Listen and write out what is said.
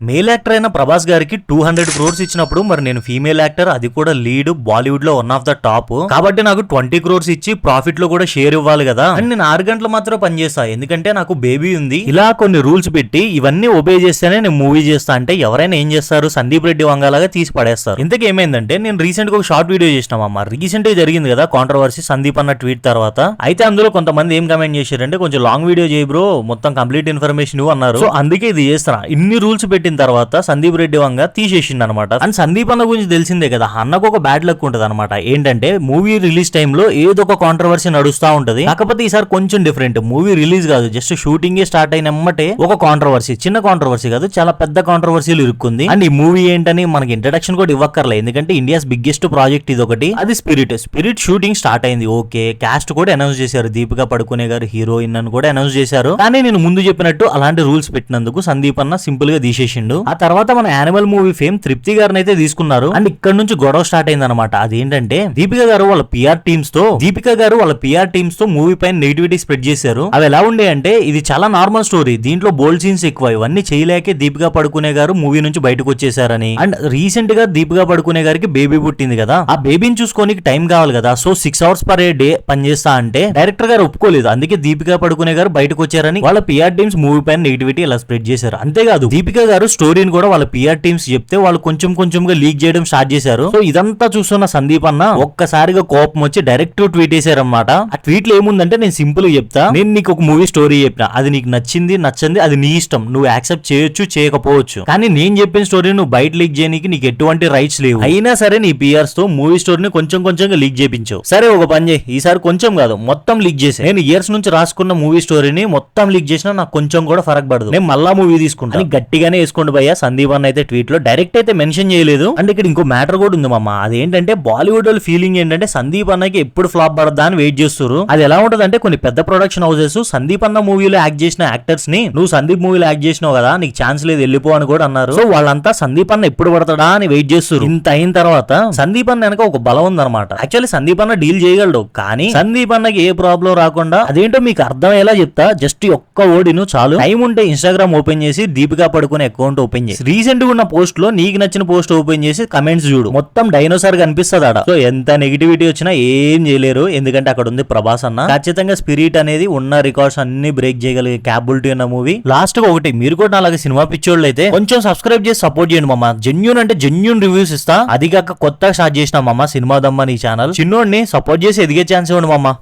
Male actor అయిన ప్రభాస్ గారికి two hundred crores ఇచ్చినప్పుడు మరి నేను ఫీమేల్ యాక్టర్ అది కూడా లీడ్ బాలీవుడ్లో వన్ ఆఫ్ ద టాప్ కాబట్టి నాకు ట్వంటీ క్రోర్స్ ఇచ్చి ప్రాఫిట్లో కూడా షేర్ ఇవ్వాలి కదా. అండ్ నేను ఆరు గంటలు మాత్రం పనిచేస్తా ఎందుకంటే నాకు బేబీ ఉంది. ఇలా కొన్ని రూల్స్ పెట్టి ఇవన్నీ ఒబే చేస్తేనే నేను మూవీ చేస్తా అంటే ఎవరైనా ఏం చేస్తారు? సందీప్ రెడ్డి వంగాలాగా తీసి పడేస్తారు. ఇంతకు ఏమైందంటే నేను రీసెంట్గా ఒక షార్ట్ వీడియో చేసినామమ్మ రీసెంట్గా జరిగింది కదా కాంట్రవర్సీ సందీప్ అన్న ట్వీట్ తర్వాత. అయితే అందులో కొంతమంది ఏం కమెంట్ చేశారంటే కొంచెం లాంగ్ వీడియో చేయ బ్రో మొత్తం కంప్లీట్ ఇన్ఫర్మేషన్ అన్నారు. సో అందుకే ఇది చేస్తాను ఇన్ని రూల్స్ పెట్టి పెట్టిన తర్వాత సందీప్ రెడ్డి వంగ తీసేసిండు అనమాట అండ్ సందీప్ అన్న గురించి తెలిసిందే కదా అన్నకు ఒక బ్యాడ్ లక్ ఉంటది అనమాట ఏంటంటే మూవీ రిలీజ్ టైంలో ఏదో ఒక కాంట్రవర్సీ నడుస్తా ఉంటది. కాకపోతే ఈసారి కొంచెం డిఫరెంట్ మూవీ రిలీజ్ కాదు జస్ట్ షూటింగ్ స్టార్ట్ అయినమ్మటే ఒక కాంట్రవర్సీ చిన్న కాంట్రవర్సీ కాదు చాలా పెద్ద కాంట్రవర్సీలు ఇరుక్కుంది. అండ్ ఈ మూవీ ఏంటని మనకి ఇంట్రడక్షన్ కూడా ఇవ్వక్కర్లే. ఎందుకంటే ఇండియాస్ బిగ్గెస్ట్ ప్రాజెక్ట్ ఇది ఒకటి అది స్పిరిట్ స్పిరిట్ షూటింగ్ స్టార్ట్ అయింది. ఓకే క్యాస్ట్ కూడా అనౌన్స్ చేశారు. దీపిక పడుకునే గారు హీరోయిన్ అని కూడా అనౌన్స్ చేశారు. కానీ నేను ముందు చెప్పినట్టు అలాంటి రూల్స్ పెట్టినందుకు సందీప్ అన్న సింపుల్గా తీసేసి చేసిండు. ఆ తర్వాత మన యానిమల్ మూవీ ఫేమ్ తృప్తి గారిని అయితే తీసుకున్నారు. అండ్ ఇక్కడ నుంచి గొడవ స్టార్ట్ అయింది అనమాట అదేంటంటే దీపిక గారు వాళ్ళ పిఆర్ టీమ్స్తో దీపిక గారు వాళ్ళ పిఆర్ టీమ్స్తో మూవీ పైన నెగిటివిటీ స్ప్రెడ్ చేశారు. అవి ఎలా ఉండే అంటే ఇది చాలా నార్మల్ స్టోరీ దీంట్లో బోల్డ్ సీన్స్ ఎక్కువ. ఇవన్నీ చేయలేకే దీపిక పడుకునే గారు మూవీ నుంచి బయటకు వచ్చేసారని అండ్ రీసెంట్గా దీపిక పడుకునే గారికి బేబీ పుట్టింది కదా. ఆ బేబీని చూసుకోనికి టైం కావాలి కదా. So six hours per day పనిచేస్తా అంటే డైరెక్టర్ గారు ఒప్పుకోలేదు. అందుకే దీపిక పడుకునే గారు బయటకు వచ్చారని వాళ్ళ పిఆర్ టీమ్స్ మూవీ పైన నెగిటివిటీ ఇలా స్ప్రెడ్ చేశారు. అంతేకాదు దీపిక గారు స్టోరీని కూడా వాళ్ళ పిఆర్ టీమ్స్ చెప్తే వాళ్ళు కొంచెం కొంచెంగా లీక్ చేయడం స్టార్ట్ చేశారు. సో ఇదంతా చూస్తున్న సందీప్ అన్న ఒక్కసారిగా కోపం వచ్చి డైరెక్ట్ ట్వీట్ చేశారన్నమాట ఆ ట్వీట్లో ఏముందంటే నేను సింపుల్ చెప్తా. నేను నీకు ఒక మూవీ స్టోరీ చెప్పిన. అది నీకు నచ్చింది నచ్చింది అది నీ ఇష్టం. నువ్వు యాక్సెప్ట్ చేయొచ్చు చేయకపోవచ్చు. కానీ నేను చెప్పిన స్టోరీ నువ్వు బయట లీక్ చేయడానికి నీకు ఎటువంటి రైట్స్ లేవు. అయినా సరే నీ పిఆర్స్తో మూవీ స్టోరీని కొంచెం కొంచెంగా లీక్ చేపించావు. సరే ఒక పని చేయి. ఈసారి కొంచెం కాదు మొత్తం లీక్ చేసి. నేను ఇయర్స్ నుంచి రాసుకున్న మూవీ స్టోరీని మొత్తం లీక్ చేసినా నాకు కొంచెం కూడా ఫరక్ పడదు. నేను మళ్ళా మూవీ తీసుకుంటాను గట్టిగానే చేసుకోండి భయ్య. సందీప్ అన్న అయితే ట్వీట్లో డైరెక్ట్ అయితే మెన్షన్ చేయలేదు. అండ్ ఇక్కడ ఇంకో మ్యాటర్ కూడా ఉంది మామ. అదేంటంటే బాలీవుడ్ వాళ్ళ ఫీలింగ్ ఏంటంటే సందీప్ అన్నకి ఎప్పుడు ఫ్లాప్ పడదా అని వెయిట్ చేస్తారు అది ఎలా ఉంటదంటే కొన్ని పెద్ద ప్రొడక్షన్ హౌసెస్ సందీప్ అన్న మూవీలో యాక్ట్ చేసిన యాక్టర్స్ని నువ్వు సందీప్ మూవీలో యాక్ట్ చేసినావు కదా నీకు ఛాన్స్ లేదు వెళ్ళిపో అని కూడా అన్నారు. సో వాళ్ళంతా సందీప్ అన్న ఎప్పుడు పడతాడా అని వెయిట్ చేస్తారు ఇంత అయిన తర్వాత సందీప్ అన్న వెనక ఒక బలం ఉందన్నమాట. యాక్చువల్లీ సందీప్ అన్న డీల్ చేయగలడు కానీ సందీప్ అన్నకి ఏ ప్రాబ్లం రాకుండా అదేంటో మీకు అర్థమయ్యేలా చెప్తా. జస్ట్ ఒక్క ఓడిను చాలు. టైం ఉంటే ఇన్స్టాగ్రామ్ ఓపెన్ చేసి దీపికా పడుకునే అకౌంట్ ఓపెన్ చేసి రీసెంట్గా ఉన్న పోస్ట్లో నీకు నచ్చిన పోస్ట్ ఓపెన్ చేసి కమెంట్స్ చూడు. మొత్తం డైనోసార్ కనిపిస్తుంది ఆడ. సో ఎంత నెగిటివిటీ వచ్చినా ఏం చేయలేరు. ఎందుకంటే అక్కడ ఉంది ప్రభాస్ అన్న. ఖచ్చితంగా స్పిరిట్ అనేది ఉన్న రికార్డ్స్ అన్ని బ్రేక్ చేయగలిగే క్యాబిలిటీ ఉన్న మూవీ. లాస్ట్గా ఒకటి మీరు కూడా అలాగే సినిమా పిచ్చోళ్ళు అయితే కొంచెం సబ్స్క్రైబ్ చేసి సపోర్ట్ చేయండి మామ. జెన్యున్ అంటే జెన్యున్ రివ్యూస్ ఇస్తా. అది కాక కొత్తగా స్టార్ట్ చేసిన మామ సినిమా దమ్మ నీ ఛానల్ చిన్నోడిని సపోర్ట్ చేసి ఎదిగే ఛాన్స్ ఇవ్వండి మామ.